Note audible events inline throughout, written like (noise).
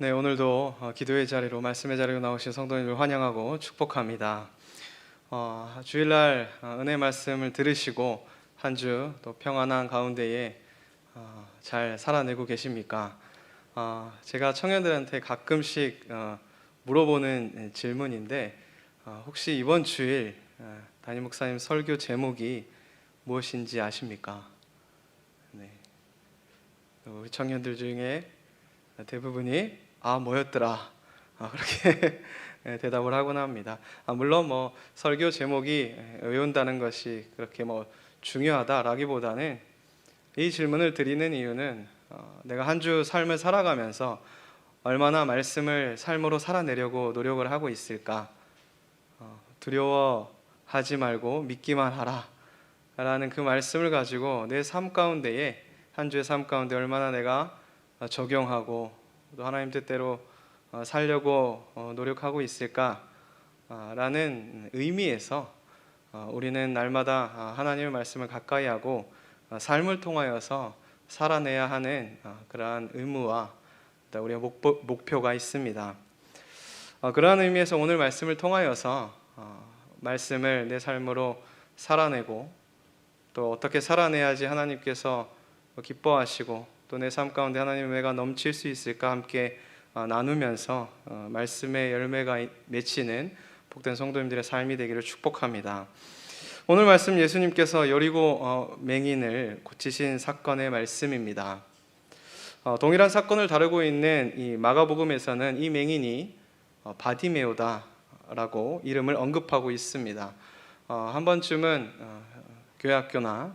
네, 오늘도 어, 기도의 자리로 말씀의 자리로 나오신 성도님을 환영하고 축복합니다. 어, 주일날 어, 은혜 말씀을 들으시고 한 주 또 평안한 가운데에 어, 잘 살아내고 계십니까? 어, 제가 청년들한테 가끔씩 어, 물어보는 질문인데 어, 혹시 이번 주일 어, 담임 목사님 설교 제목이 무엇인지 아십니까? 네. 우리 청년들 중에 대부분이 아 뭐였더라 아, 그렇게 (laughs) 대답을 하곤 합니다. 아, 물론 뭐 설교 제목이 외운다는 것이 그렇게 뭐 중요하다라기보다는 이 질문을 드리는 이유는 어, 내가 한 주 삶을 살아가면서 얼마나 말씀을 삶으로 살아내려고 노력을 하고 있을까 어, 두려워하지 말고 믿기만 하라라는 그 말씀을 가지고 내 삶 가운데에 한 주의 삶 가운데 얼마나 내가 어, 적용하고 또 하나님 뜻대로 어, 살려고 어, 노력하고 있을까라는 의미에서 어, 우리는 날마다 아, 하나님의 말씀을 가까이 하고 어, 삶을 통하여서 살아내야 하는 어, 그러한 의무와 또 우리의 목표, 목표가 있습니다. 어, 그러한 의미에서 오늘 말씀을 통하여서 어, 말씀을 내 삶으로 살아내고 또 어떻게 살아내야지 하나님께서 기뻐하시고 또 내 삶 가운데 하나님의 은혜가 넘칠 수 있을까 함께 어, 나누면서 어, 말씀의 열매가 이- 맺히는 복된 성도님들의 삶이 되기를 축복합니다. 오늘 말씀 예수님께서 여리고 어, 맹인을 고치신 사건의 말씀입니다. 어, 동일한 사건을 다루고 있는 이 마가복음에서는 이 맹인이 어, 바디메오다라고 이름을 언급하고 있습니다. 어, 한 번쯤은 어, 교회 학교나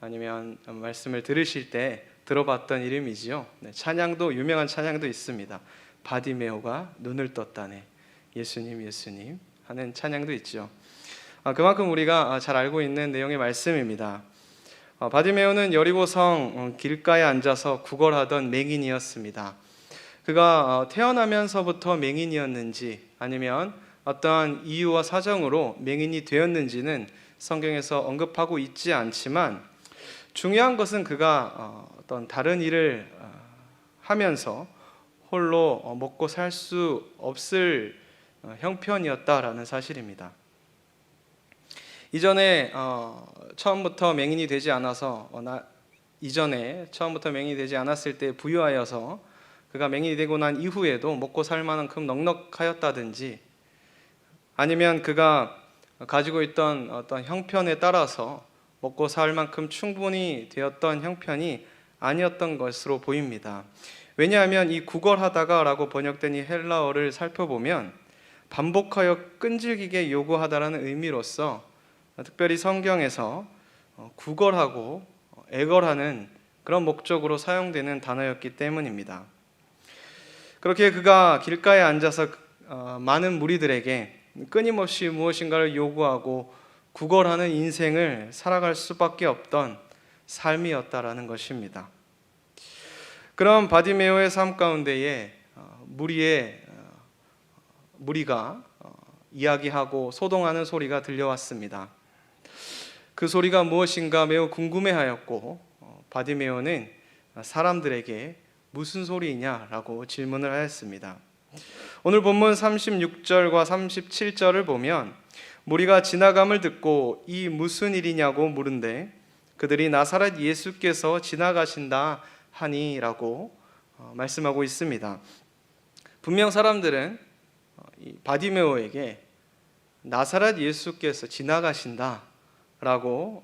아니면 말씀을 들으실 때 들어봤던 이름이지요. 네, 찬양도 유명한 찬양도 있습니다. 바디메오가 눈을 떴다네. 예수님 예수님 하는 찬양도 있죠. 아, 그만큼 우리가 아, 잘 알고 있는 내용의 말씀입니다. 어, 바디메오는 여리고성 어, 길가에 앉아서 구걸하던 맹인이었습니다. 그가 어, 태어나면서부터 맹인이었는지 아니면 어떠한 이유와 사정으로 맹인이 되었는지는 성경에서 언급하고 있지 않지만 중요한 것은 그가 어, 어떤 다른 일을 어, 하면서 홀로 어, 먹고 살 수 없을 어, 형편이었다라는 사실입니다. 이전에 어, 처음부터 맹인이 되지 않아서 이전에 처음부터 맹인이 되지 않았을 때 부유하여서 그가 맹인이 되고 난 이후에도 먹고 살 만큼 넉넉하였다든지 아니면 그가 가지고 있던 어떤 형편에 따라서 먹고 살 만큼 충분히 되었던 형편이 아니었던 것으로 보입니다. 왜냐하면 이 구걸하다가라고 번역된 이 헬라어를 살펴보면 반복하여 끈질기게 요구하다라는 의미로서 특별히 성경에서 어, 구걸하고 애걸하는 그런 목적으로 사용되는 단어였기 때문입니다. 그렇게 그가 길가에 앉아서 어, 많은 무리들에게 끊임없이 무엇인가를 요구하고 구걸하는 인생을 살아갈 수밖에 없던 삶이었다라는 것입니다. 그런 바디메오의 삶 가운데에 어, 무리의 어, 무리가 어, 이야기하고 소동하는 소리가 들려왔습니다. 그 소리가 무엇인가 매우 궁금해하였고 어, 바디메오는 사람들에게 무슨 소리냐라고 질문을 하였습니다. 오늘 본문 36절과 37절을 보면 무리가 지나감을 듣고 이 무슨 일이냐고 물은데 그들이 나사렛 예수께서 지나가신다 하니라고 어, 말씀하고 있습니다. 분명 사람들은 어, 이 바디메오에게 나사렛 예수께서 지나가신다라고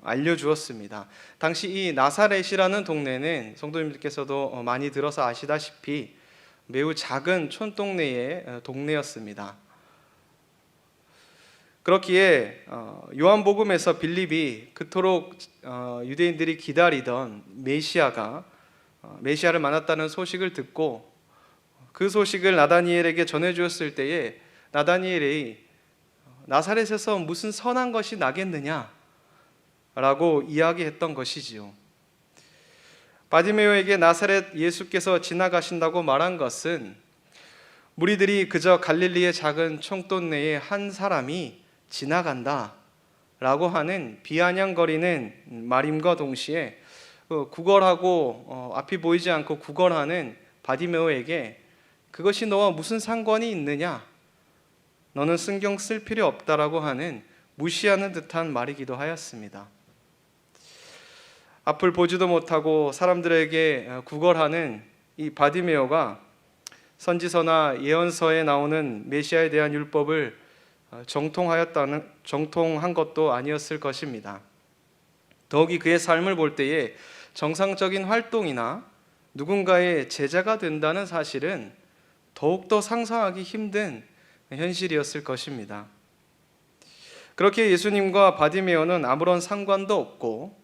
알려주었습니다. 당시 이 나사렛이라는 동네는 성도님들께서도 어, 많이 들어서 아시다시피 매우 작은 촌동네의 어, 동네였습니다. 그렇기에 어, 요한복음에서 빌립이 그토록 어, 유대인들이 기다리던 메시아가 어, 메시아를 만났다는 소식을 듣고 그 소식을 나다니엘에게 전해 주었을 때에 나다니엘이 나사렛에서 무슨 선한 것이 나겠느냐라고 이야기했던 것이지요. 바디메오에게 나사렛 예수께서 지나가신다고 말한 것은 무리들이 그저 갈릴리의 작은 총돈내의 한 사람이 지나간다 라고 하는 비아냥거리는 말임과 동시에 어, 구걸하고 어, 앞이 보이지 않고 구걸하는 바디메오에게 그것이 너와 무슨 상관이 있느냐? 너는 신경 쓸 필요 없다라고 하는 무시하는 듯한 말이기도 하였습니다. 앞을 보지도 못하고 사람들에게 어, 구걸하는 이 바디메오가 선지서나 예언서에 나오는 메시아에 대한 율법을 어, 정통하였다는 정통한 것도 아니었을 것입니다. 더욱이 그의 삶을 볼 때에 정상적인 활동이나 누군가의 제자가 된다는 사실은 더욱더 상상하기 힘든 현실이었을 것입니다. 그렇게 예수님과 바디메오는 아무런 상관도 없고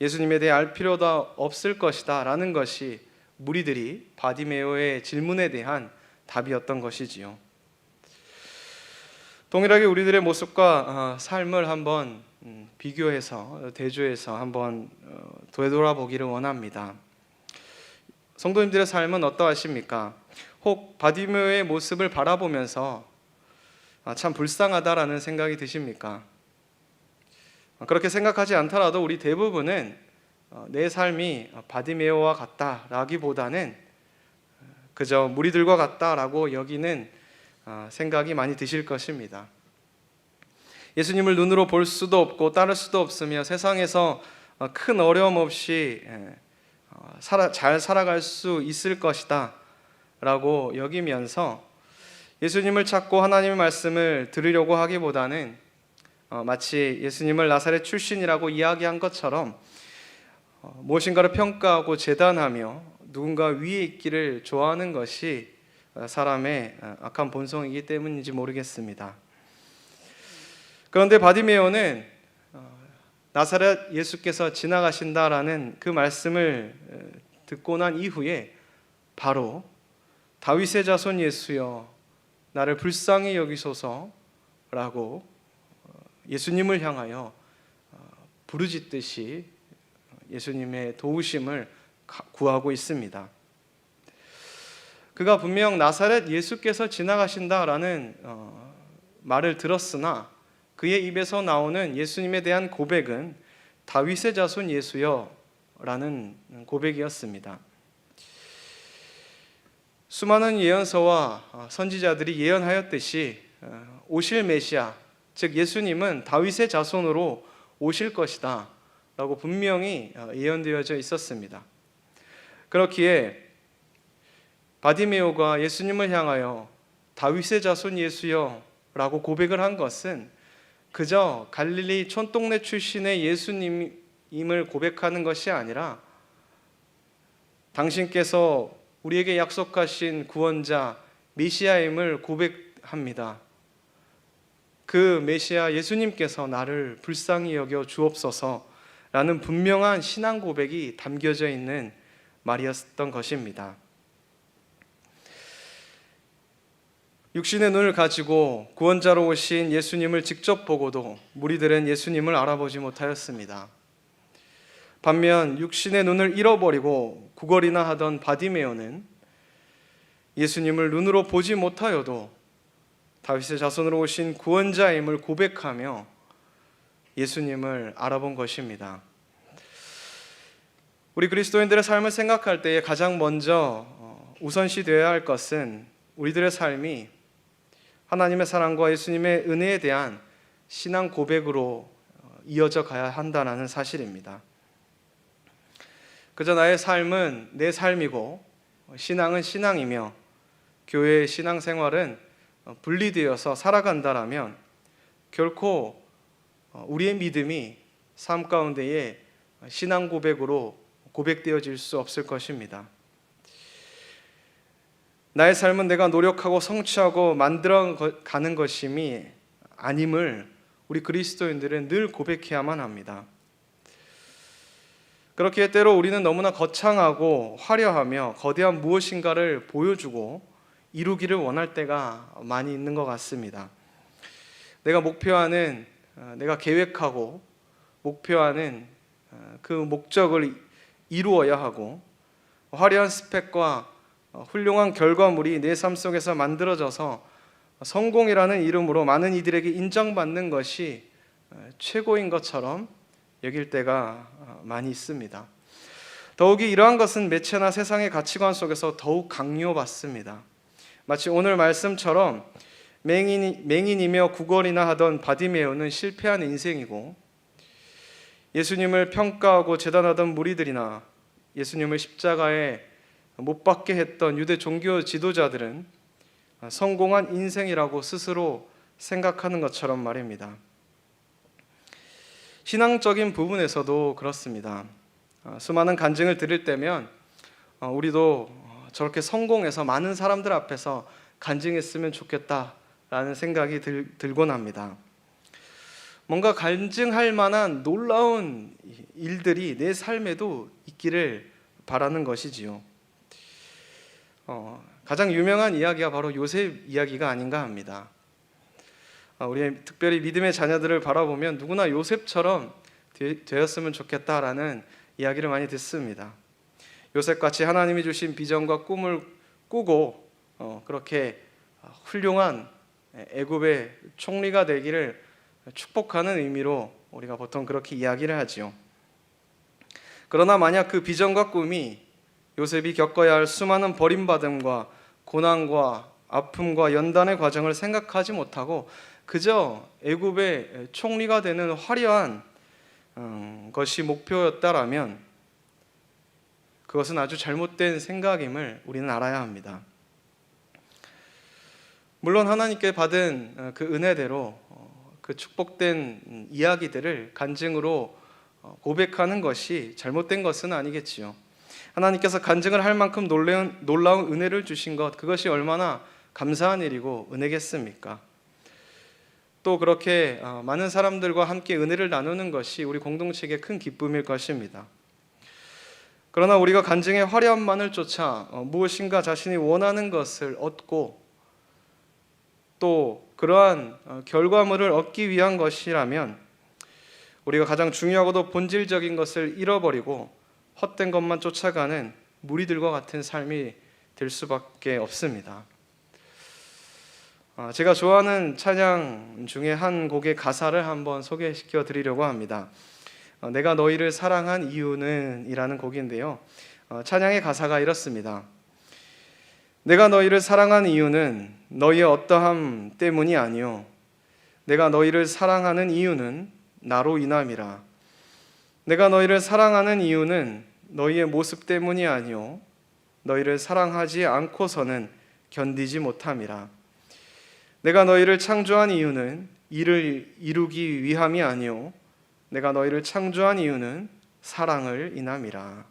예수님에 대해 알 필요도 없을 것이다 라는 것이 무리들이 바디메오의 질문에 대한 답이었던 것이지요. 동일하게 우리들의 모습과 어, 삶을 한번 음, 비교해서 대조해서 한번 어, 되돌아보기를 원합니다. 성도님들의 삶은 어떠하십니까? 혹 바디메오의 모습을 바라보면서 아, 참 불쌍하다라는 생각이 드십니까? 어, 그렇게 생각하지 않더라도 우리 대부분은 어, 내 삶이 바디메오와 같다라기보다는 어, 그저 무리들과 같다라고 여기는 어, 생각이 많이 드실 것입니다. 예수님을 눈으로 볼 수도 없고 따를 수도 없으며 세상에서 어, 큰 어려움 없이 예, 어, 잘 살아갈 수 있을 것이다 라고 여기면서 예수님을 찾고 하나님의 말씀을 들으려고 하기보다는 어, 마치 예수님을 나사렛 출신이라고 이야기한 것처럼 어, 무엇인가를 평가하고 재단하며 누군가 위에 있기를 좋아하는 것이 어, 사람의 어, 악한 본성이기 때문인지 모르겠습니다. 그런데 바디메오는 어, 나사렛 예수께서 지나가신다라는 그 말씀을 어, 듣고 난 이후에 바로 다윗의 자손 예수여 나를 불쌍히 여기소서라고 어, 예수님을 향하여 어, 부르짖듯이 예수님의 도우심을 가- 구하고 있습니다. 그가 분명 나사렛 예수께서 지나가신다라는 어, 말을 들었으나 그의 입에서 나오는 예수님에 대한 고백은 다윗의 자손 예수여라는 고백이었습니다. 수많은 예언서와 어, 선지자들이 예언하였듯이 어, 오실 메시아 즉 예수님은 다윗의 자손으로 오실 것이다라고 분명히 어, 예언되어져 있었습니다. 그렇기에 바디메오가 예수님을 향하여 다윗의 자손 예수여라고 고백을 한 것은 그저 갈릴리 촌동네 출신의 예수님임을 고백하는 것이 아니라 당신께서 우리에게 약속하신 구원자 메시아임을 고백합니다. 그 메시아 예수님께서 나를 불쌍히 여겨 주옵소서라는 분명한 신앙 고백이 담겨져 있는 말이었던 것입니다. 육신의 눈을 가지고 구원자로 오신 예수님을 직접 보고도 무리들은 예수님을 알아보지 못하였습니다. 반면 육신의 눈을 잃어버리고 구걸이나 하던 바디메오는 예수님을 눈으로 보지 못하여도 다윗의 자손으로 오신 구원자임을 고백하며 예수님을 알아본 것입니다. 우리 그리스도인들의 삶을 생각할 때에 가장 먼저 어, 우선시 되어야 할 것은 우리들의 삶이 하나님의 사랑과 예수님의 은혜에 대한 신앙 고백으로 어, 이어져 가야 한다는 사실입니다. 그저 나의 삶은 내 삶이고 신앙은 신앙이며 교회의 신앙 생활은 분리되어서 살아간다라면 결코 우리의 믿음이 삶 가운데에 신앙 고백으로 고백되어질 수 없을 것입니다. 나의 삶은 내가 노력하고 성취하고 만들어 가는 것임이 아님을 우리 그리스도인들은 늘 고백해야만 합니다. 그렇기에 때로 우리는 너무나 거창하고 화려하며 거대한 무엇인가를 보여주고 이루기를 원할 때가 많이 있는 것 같습니다. 내가 목표하는 어, 내가 계획하고 목표하는 어, 그 목적을 이루어야 하고 화려한 스펙과 어, 훌륭한 결과물이 내 삶 속에서 만들어져서 성공이라는 이름으로 많은 이들에게 인정받는 것이 최고인 것처럼 여길 때가 많이 있습니다. 더욱이 이러한 것은 매체나 세상의 가치관 속에서 더욱 강요받습니다. 마치 오늘 말씀처럼 맹인, 맹인이며 구걸이나 하던 바디메오는 실패한 인생이고 예수님을 평가하고 재단하던 무리들이나 예수님을 십자가에 못 박게 했던 유대 종교 지도자들은 성공한 인생이라고 스스로 생각하는 것처럼 말입니다. 신앙적인 부분에서도 그렇습니다. 어, 수많은 간증을 들을 때면 어, 우리도 어, 저렇게 성공해서 많은 사람들 앞에서 간증했으면 좋겠다라는 생각이 들, 들곤 합니다. 뭔가 간증할 만한 놀라운 일들이 내 삶에도 있기를 바라는 것이지요. 어, 가장 유명한 이야기가 바로 요셉 이야기가 아닌가 합니다. 어, 우리 특별히 믿음의 자녀들을 바라보면 누구나 요셉처럼 되, 되었으면 좋겠다라는 이야기를 많이 듣습니다. 요셉 같이 하나님이 주신 비전과 꿈을 꾸고 어, 그렇게 훌륭한 애굽의 총리가 되기를 축복하는 의미로 우리가 보통 그렇게 이야기를 하지요. 그러나 만약 그 비전과 꿈이 요셉이 겪어야 할 수많은 버림받음과 고난과 아픔과 연단의 과정을 생각하지 못하고 그저 애굽의 총리가 되는 화려한 음, 것이 목표였다라면 그것은 아주 잘못된 생각임을 우리는 알아야 합니다. 물론 하나님께 받은 어, 그 은혜대로 어, 그 축복된 이야기들을 간증으로 어, 고백하는 것이 잘못된 것은 아니겠지요. 하나님께서 간증을 할 만큼 놀라운, 놀라운 은혜를 주신 것 그것이 얼마나 감사한 일이고 은혜겠습니까? 또 그렇게 많은 사람들과 함께 은혜를 나누는 것이 우리 공동체의 큰 기쁨일 것입니다. 그러나 우리가 간증의 화려함만을 쫓아 무엇인가 자신이 원하는 것을 얻고 또 그러한 어, 결과물을 얻기 위한 것이라면 우리가 가장 중요하고도 본질적인 것을 잃어버리고 헛된 것만 쫓아가는 무리들과 같은 삶이 될 수밖에 없습니다. 어, 제가 좋아하는 찬양 중에 한 곡의 가사를 한번 소개시켜 드리려고 합니다. 어, 내가 너희를 사랑한 이유는 이라는 곡인데요. 찬양의 가사가 이렇습니다. 내가 너희를 사랑한 이유는 너희의 어떠함 때문이 아니요 내가 너희를 사랑하는 이유는 나로 인함이라 내가 너희를 사랑하는 이유는 너희의 모습 때문이 아니요 너희를 사랑하지 않고서는 견디지 못함이라. 내가 너희를 창조한 이유는 이를 이루기 위함이 아니요 내가 너희를 창조한 이유는 사랑을 인함이라.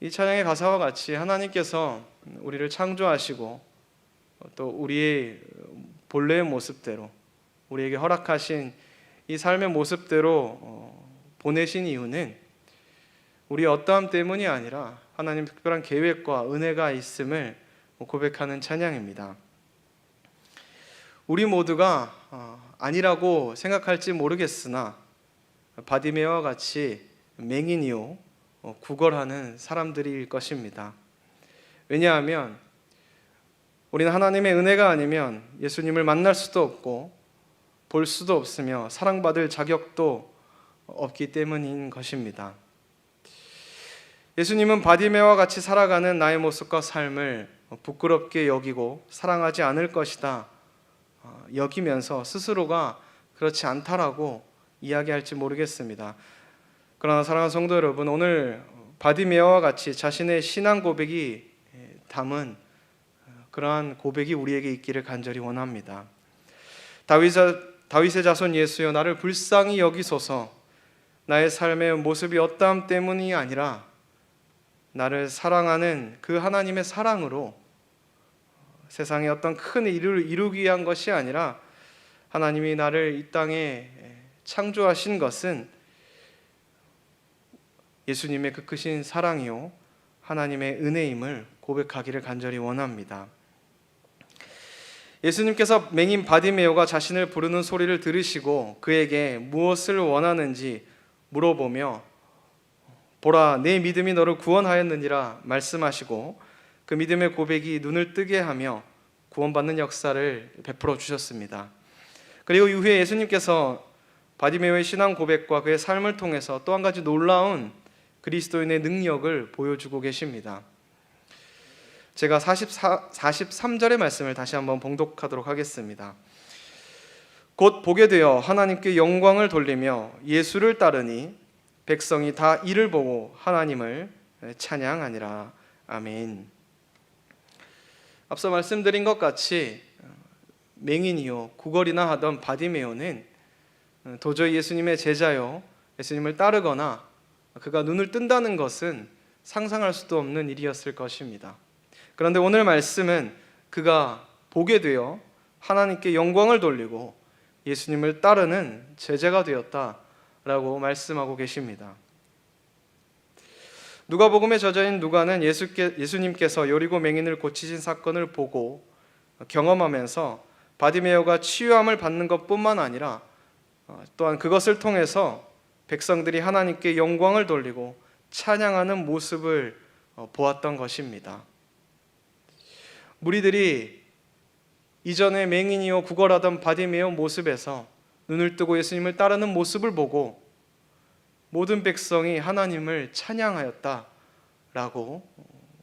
이 찬양의 가사와 같이 하나님께서 우리를 창조하시고 또 우리의 본래의 모습대로 우리에게 허락하신 이 삶의 모습대로 어, 보내신 이유는 우리 어떠함 때문이 아니라 하나님 특별한 계획과 은혜가 있음을 고백하는 찬양입니다. 우리 모두가 어, 아니라고 생각할지 모르겠으나 바디메와 같이 맹인이요 어, 구걸하는 사람들일 것입니다. 왜냐하면 우리는 하나님의 은혜가 아니면 예수님을 만날 수도 없고 볼 수도 없으며 사랑받을 자격도 없기 때문인 것입니다. 예수님은 바디메와 같이 살아가는 나의 모습과 삶을 부끄럽게 여기고 사랑하지 않을 것이다 어, 여기면서 스스로가 그렇지 않다라고 이야기할지 모르겠습니다. 그러나 사랑하는 성도 여러분, 오늘 바디메와 같이 자신의 신앙 고백이 담은 어, 그러한 고백이 우리에게 있기를 간절히 원합니다. 다윗의, 자손 예수여 나를 불쌍히 여기소서 나의 삶의 모습이 어떠함 때문이 아니라 나를 사랑하는 그 하나님의 사랑으로 세상에 어떤 큰 일을 이루기 위한 것이 아니라 하나님이 나를 이 땅에 창조하신 것은 예수님의 그 크신 사랑이요 하나님의 은혜임을 고백하기를 간절히 원합니다. 예수님께서 맹인 바디메오가 자신을 부르는 소리를 들으시고 그에게 무엇을 원하는지 물어보며 보라 내 믿음이 너를 구원하였느니라 말씀하시고 그 믿음의 고백이 눈을 뜨게 하며 구원받는 역사를 베풀어 주셨습니다. 그리고 이후에 예수님께서 바디메오의 신앙 고백과 그의 삶을 통해서 또 한 가지 놀라운 그리스도인의 능력을 보여주고 계십니다. 제가 44, 43절의 말씀을 다시 한번 봉독하도록 하겠습니다. 곧 보게 되어 하나님께 영광을 돌리며 예수를 따르니 백성이 다 이를 보고 하나님을 찬양하니라. 아멘. 앞서 말씀드린 것 같이 맹인이요 구걸이나 하던 바디메오는 도저히 예수님의 제자요 예수님을 따르거나 그가 눈을 뜬다는 것은 상상할 수도 없는 일이었을 것입니다. 그런데 오늘 말씀은 그가 보게 되어 하나님께 영광을 돌리고 예수님을 따르는 제자가 되었다 라고 말씀하고 계십니다. 누가복음에 저자인 누가는 예수께, 예수님께서 여리고 맹인을 고치신 사건을 보고 경험하면서 바디메오가 치유함을 받는 것뿐만 아니라 어, 또한 그것을 통해서 백성들이 하나님께 영광을 돌리고 찬양하는 모습을 어, 보았던 것입니다. 무리들이 이전에 맹인이요 구걸하던 바디메오 모습에서 눈을 뜨고 예수님을 따르는 모습을 보고 모든 백성이 하나님을 찬양하였다라고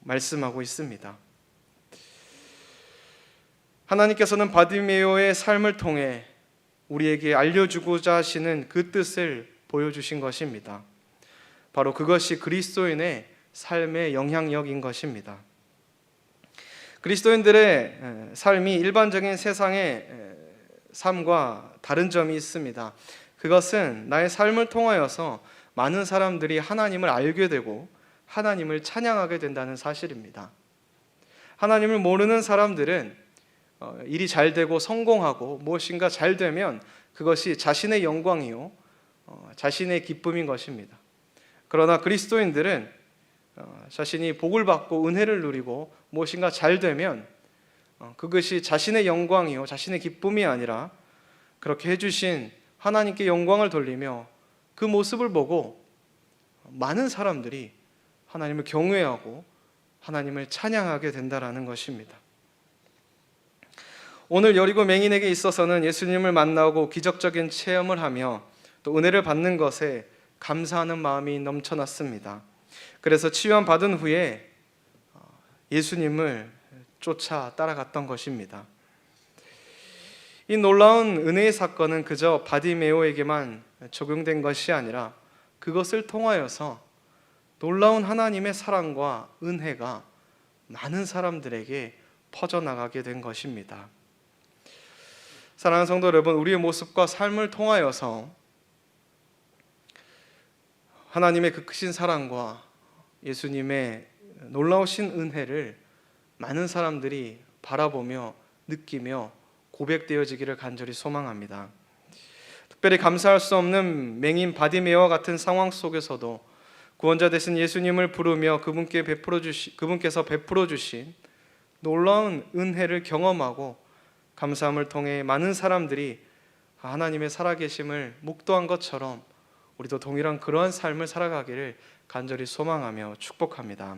말씀하고 있습니다. 하나님께서는 바디메오의 삶을 통해 우리에게 알려주고자 하시는 그 뜻을 보여주신 것입니다. 바로 그것이 그리스도인의 삶의 영향력인 것입니다. 그리스도인들의 삶이 일반적인 세상의 삶과 다른 점이 있습니다. 그것은 나의 삶을 통하여서 많은 사람들이 하나님을 알게 되고 하나님을 찬양하게 된다는 사실입니다. 하나님을 모르는 사람들은 어, 일이 잘 되고 성공하고 무엇인가 잘 되면 그것이 자신의 영광이요 어, 자신의 기쁨인 것입니다. 그러나 그리스도인들은 어, 자신이 복을 받고 은혜를 누리고 무엇인가 잘 되면 그것이 자신의 영광이요 자신의 기쁨이 아니라 그렇게 해주신 하나님께 영광을 돌리며 그 모습을 보고 많은 사람들이 하나님을 경외하고 하나님을 찬양하게 된다라는 것입니다. 오늘 여리고 맹인에게 있어서는 예수님을 만나고 기적적인 체험을 하며 또 은혜를 받는 것에 감사하는 마음이 넘쳐났습니다. 그래서 치유함 받은 후에 어, 예수님을 쫓아 따라갔던 것입니다. 이 놀라운 은혜의 사건은 그저 바디메오에게만 적용된 것이 아니라 그것을 통하여서 놀라운 하나님의 사랑과 은혜가 많은 사람들에게 퍼져나가게 된 것입니다. 사랑하는 성도 여러분, 우리의 모습과 삶을 통하여서 하나님의 그 크신 사랑과 예수님의 놀라우신 은혜를 많은 사람들이 바라보며 느끼며 고백되어지기를 간절히 소망합니다. 특별히 감사할 수 없는 맹인 바디메와 같은 상황 속에서도 구원자 되신 예수님을 부르며 그분께 베풀어 주시 그분께서 베풀어 주신 놀라운 은혜를 경험하고 감사함을 통해 많은 사람들이 하나님의 살아계심을 묵도한 것처럼 우리도 동일한 그러한 삶을 살아가기를 간절히 소망하며 축복합니다.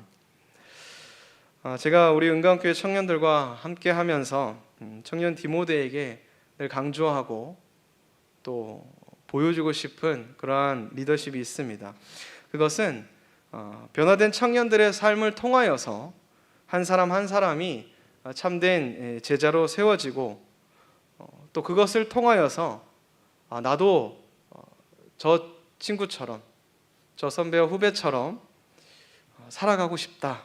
아, 제가 우리 은강교회 청년들과 함께 하면서 음, 청년 디모데에게 늘 강조하고 또 보여주고 싶은 그러한 리더십이 있습니다. 그것은 어, 변화된 청년들의 삶을 통하여서 한 사람 한 사람이 참된 제자로 세워지고 어, 또 그것을 통하여서 아, 나도 어, 저 친구처럼 저 선배와 후배처럼 살아가고 싶다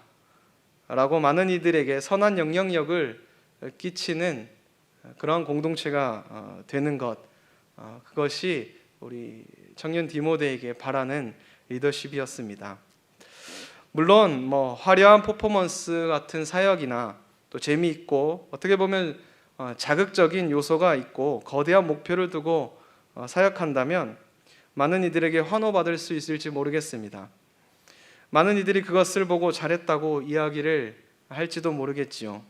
라고 많은 이들에게 선한 영향력을 끼치는 그러한 공동체가 되는 것 그것이 우리 청년 디모데에게 바라는 리더십이었습니다. 물론 뭐 화려한 퍼포먼스 같은 사역이나 또 재미있고 어떻게 보면 어, 자극적인 요소가 있고 거대한 목표를 두고 어, 사역한다면 많은 이들에게 환호받을 수 있을지 모르겠습니다. 많은 이들이 그것을 보고 잘했다고 이야기를 할지도 모르겠지요.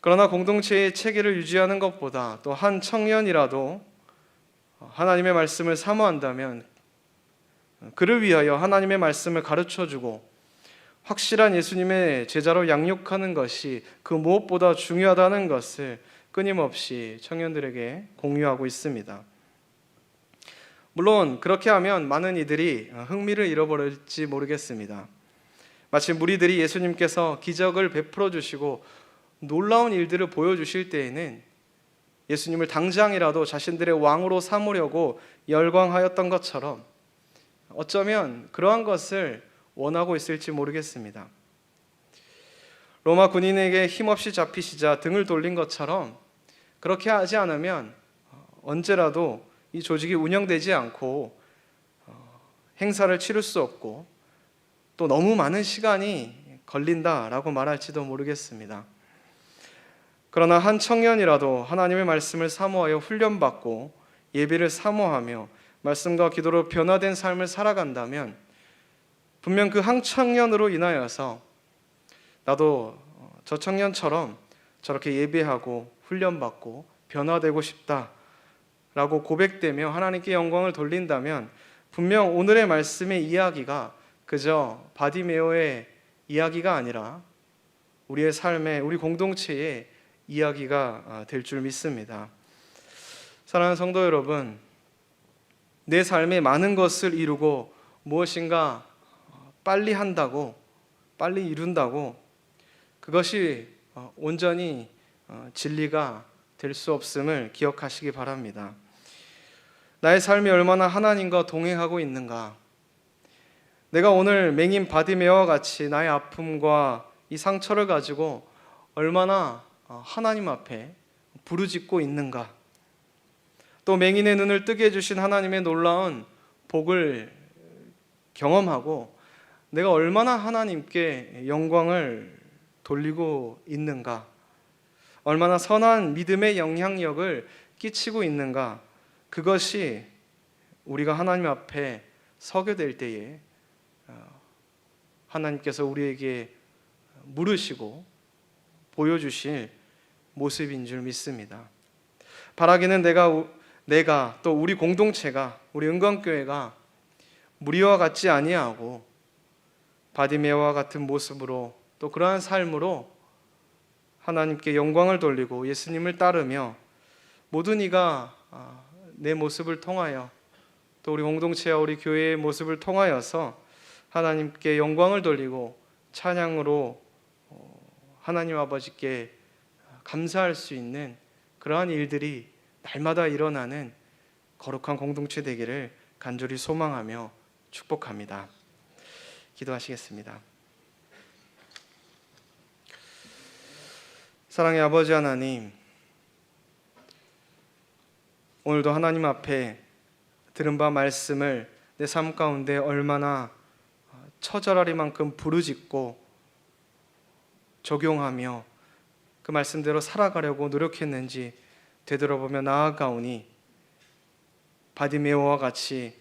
그러나 공동체의 체계를 유지하는 것보다 또 한 청년이라도 하나님의 말씀을 사모한다면 그를 위하여 하나님의 말씀을 가르쳐 주고 확실한 예수님의 제자로 양육하는 것이 그 무엇보다 중요하다는 것을 끊임없이 청년들에게 공유하고 있습니다. 물론 그렇게 하면 많은 이들이 흥미를 잃어버릴지 모르겠습니다. 마치 무리들이 예수님께서 기적을 베풀어 주시고 놀라운 일들을 보여주실 때에는 예수님을 당장이라도 자신들의 왕으로 삼으려고 열광하였던 것처럼 어쩌면 그러한 것을 원하고 있을지 모르겠습니다. 로마 군인에게 힘없이 잡히시자 등을 돌린 것처럼 그렇게 하지 않으면 언제라도 이 조직이 운영되지 않고 어, 행사를 치를 수 없고 또 너무 많은 시간이 걸린다라고 말할지도 모르겠습니다. 그러나 한 청년이라도 하나님의 말씀을 사모하여 훈련받고 예배를 사모하며 말씀과 기도로 변화된 삶을 살아간다면 분명 그 한 청년으로 인하여서 나도 어, 저 청년처럼 저렇게 예배하고 훈련받고 변화되고 싶다 라고 고백되며 하나님께 영광을 돌린다면 분명 오늘의 말씀의 이야기가 그저 바디메오의 이야기가 아니라 우리의 삶의 우리 공동체의 이야기가 아, 될줄 믿습니다. 사랑하는 성도 여러분, 내 삶에 많은 것을 이루고 무엇인가 빨리 한다고 빨리 이룬다고 그것이 어, 온전히 어, 진리가 될 수 없음을 기억하시기 바랍니다. 나의 삶이 얼마나 하나님과 동행하고 있는가? 내가 오늘 맹인 바디메어와 같이 나의 아픔과 이 상처를 가지고 얼마나 어, 하나님 앞에 부르짖고 있는가? 또 맹인의 눈을 뜨게 해주신 하나님의 놀라운 복을 경험하고 내가 얼마나 하나님께 영광을 돌리고 있는가? 얼마나 선한 믿음의 영향력을 끼치고 있는가? 그것이 우리가 하나님 앞에 서게 될 때에 어, 하나님께서 우리에게 물으시고 보여주실 모습인 줄 믿습니다. 바라기는 내가 내가 또 우리 공동체가 우리 은광교회가 무리와 같지 아니하고 바디메와 같은 모습으로 또 그러한 삶으로 하나님께 영광을 돌리고 예수님을 따르며 모든 이가 아, 내 모습을 통하여 또 우리 공동체와 우리 교회의 모습을 통하여서 하나님께 영광을 돌리고 찬양으로 어, 하나님 아버지께 감사할 수 있는 그러한 일들이 날마다 일어나는 거룩한 공동체 되기를 간절히 소망하며 축복합니다. 기도하시겠습니다. 사랑의 아버지 하나님, 오늘도 하나님 앞에 들은 바 말씀을 내 삶 가운데 얼마나 처절하리만큼 부르짖고 적용하며 그 말씀대로 살아가려고 노력했는지 되돌아보며 나아가오니 바디메오와 같이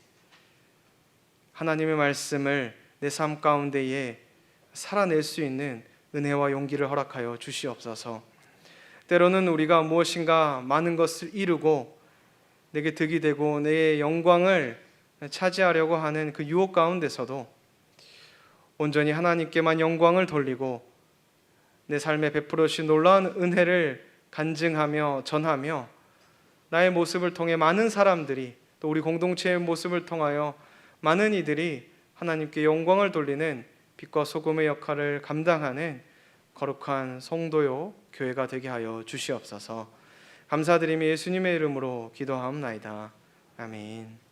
하나님의 말씀을 내 삶 가운데에 살아낼 수 있는 은혜와 용기를 허락하여 주시옵소서. 때로는 우리가 무엇인가 많은 것을 이루고 내게 득이 되고 내 영광을 차지하려고 하는 그 유혹 가운데서도 온전히 하나님께만 영광을 돌리고 내 삶에 베풀어 주신 놀라운 은혜를 간증하며 전하며 나의 모습을 통해 많은 사람들이 또 우리 공동체의 모습을 통하여 많은 이들이 하나님께 영광을 돌리는 빛과 소금의 역할을 감당하는 거룩한 성도요 교회가 되게 하여 주시옵소서. 감사드리며 예수님의 이름으로 기도하옵나이다. 아멘.